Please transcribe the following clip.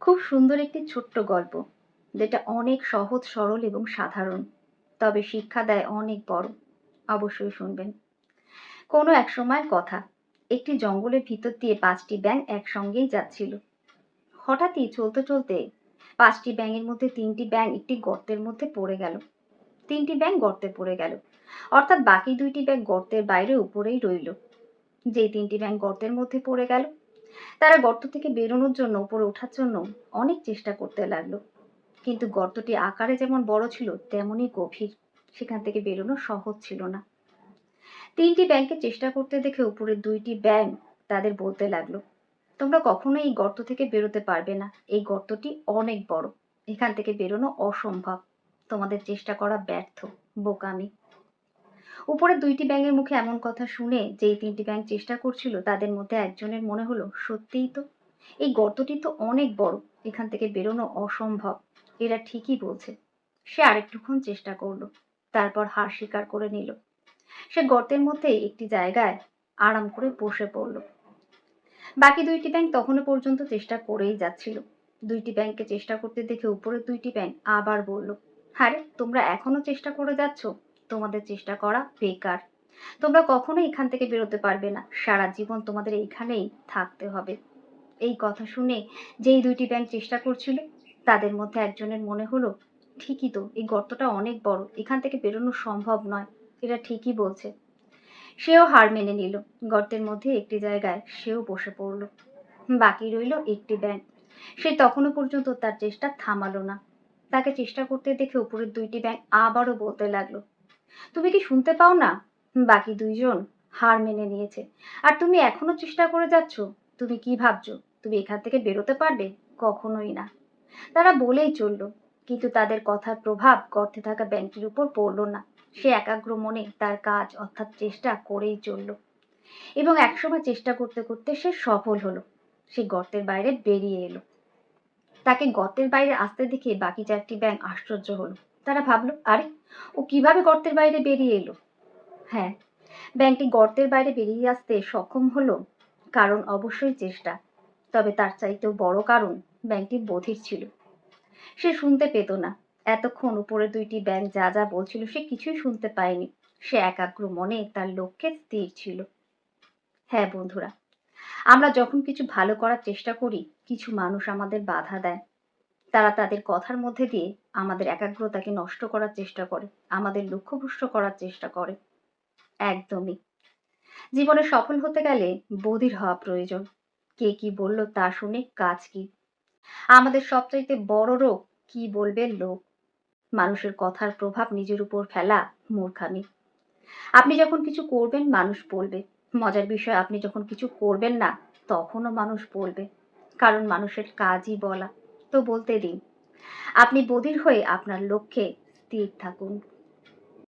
খুব সুন্দর একটি ছোট্ট গল্প, যেটা অনেক সহজ, সরল এবং সাধারণ, তবে শিক্ষা দেয় অনেক বড়। অবশ্যই শুনবেন। কোনো এক সময়ের কথা, একটি জঙ্গলের ভিতর দিয়ে পাঁচটি ব্যাঙ একসঙ্গেই যাচ্ছিল। হঠাৎই চলতে চলতে পাঁচটি ব্যাঙের মধ্যে তিনটি ব্যাঙ একটি গর্তের মধ্যে পড়ে গেল। তিনটি ব্যাঙ গর্তে পড়ে গেল। অর্থাৎ বাকি দুইটি ব্যাঙ গর্তের বাইরে উপরেই রইল। যেই তিনটি ব্যাঙ গর্তের মধ্যে পড়ে গেল তারা গর্ত থেকে বেরোনোর জন্য উপরে ওঠার জন্য অনেক চেষ্টা করতে লাগল। কিন্তু গর্তটি আকারে যেমন বড় ছিল, তেমনই গভীর। সেখান থেকে বেরোনো সহজ ছিল না। তিনটি ব্যাংকে চেষ্টা করতে দেখে উপরের দুইটি ব্যাঙ তাদের বলতে লাগল, তোমরা কখনো এই গর্ত থেকে বেরোতে পারবে না। এই গর্তটি অনেক বড়। এখান থেকে বেরোনো অসম্ভব। তোমাদের চেষ্টা করা ব্যর্থ। বোকামি। উপরে দুইটি ব্যাঙের মুখে এমন কথা শুনে যেই তিনটি ব্যাঙ চেষ্টা করছিল, তাদের মধ্যে একজনের মনে হলো, সত্যিই তো? এই গর্তটি তো অনেক বড়, এখান থেকে বেরোনো অসম্ভব। এরা ঠিকই বলছে। সে আরেকটুক্ষণ চেষ্টা করল, তারপর হার স্বীকার করে নিল। সে গর্তের মধ্যে একটি জায়গায় আরাম করে বসে পড়ল। বাকি দুইটি ব্যাংক তখনও পর্যন্ত চেষ্টা করেই যাচ্ছিল। দুইটি ব্যাংকে চেষ্টা করতে দেখে উপরের দুইটি ব্যাংক আবার বলল, আরে, তোমরা এখনও চেষ্টা করে যাচ্ছ? তোমাদের চেষ্টা করা বেকার। তোমরা কখনো এখান থেকে বেরোতে পারবে না। সারা জীবন তোমাদের এইখানেই থাকতে হবে। এই কথা শুনে যেই দুইটি ব্যাংক চেষ্টা করছিল, তাদের মধ্যে একজনের মনে হলো, ঠিকই তো, এই গর্তটা অনেক বড়, এখান থেকে বেরোনো সম্ভব নয়। এরা ঠিকই বলছে। সেও হার মেনে নিল। গর্তের মধ্যে একটি জায়গায় সেও বসে পড়ল। বাকি রইল একটি ব্যাংক সে তখনও পর্যন্ত তার চেষ্টা থামালো না। তাকে চেষ্টা করতে দেখে উপরের দুইটি ব্যাংক আবারও বলতে লাগল তুমি কি শুনতে পাও না? বাকি দুইজন হার মেনে নিয়েছে। আর তুমি এখনও চেষ্টা করে যাচ্ছ? তুমি কি ভাবছ? তুমি এখান থেকে বেরোতে পারবে? কখনোই না। তারা বলেই চলল, কিন্তু তাদের কথার প্রভাব গর্তে থাকা ব্যাংকটির উপর পড়ল না। সে একাগ্র মনে তার কাজ অর্থাৎ চেষ্টা করেই চলল। এবং একসময় চেষ্টা করতে করতে সে সফল হলো। সে গর্তের বাইরে বেরিয়ে এলো। তাকে গর্তের বাইরে আসতে দেখে বাকি চারটি ব্যাংক আশ্চর্য হলো। তারা ভাবলো, আরে, ও কীভাবে গর্তের বাইরে বেরিয়ে এলো? হ্যাঁ ব্যাংকটি গর্তের বাইরে বেরিয়ে আসতে সক্ষম হলো কারণ অবশ্যই চেষ্টা, তবে তার চাইতেও বড় কারণ ব্যাংকটি বধির ছিল। সে শুনতে পেত না। এতক্ষণ উপরে দুইটি ব্যাংক যা যা বলছিল সে কিছুই শুনতে পায়নি। সে একাগ্র মনে তার লক্ষ্যে স্থির ছিল। হ্যাঁ বন্ধুরা, আমরা যখন কিছু ভালো করার চেষ্টা করি, কিছু মানুষ আমাদের বাধা দেয়। তারা তাদের কথার মধ্যে দিয়ে আমাদের একাগ্রতাকে নষ্ট করার চেষ্টা করে, আমাদের লক্ষ্যভ্রষ্ট করার চেষ্টা করে। একদমই। জীবনে সফল হতে গেলে বধির হওয়া প্রয়োজন। কে কি বলল তা শুনে কাজ কি? আমাদের সবচাইতে বড় রোগ কি বলবে লোক? মানুষের কথার প্রভাব নিজের উপর ফেলা মূর্খামি। আপনি যখন কিছু করবেন, মানুষ বলবে। মজার বিষয়, আপনি যখন কিছু করবেন না, তখনও মানুষ বলবে। কারণ মানুষের কাজই বলা। তো বলতে দিন। আপনি বধির হয়ে আপনার লক্ষ্যে স্থির থাকুন।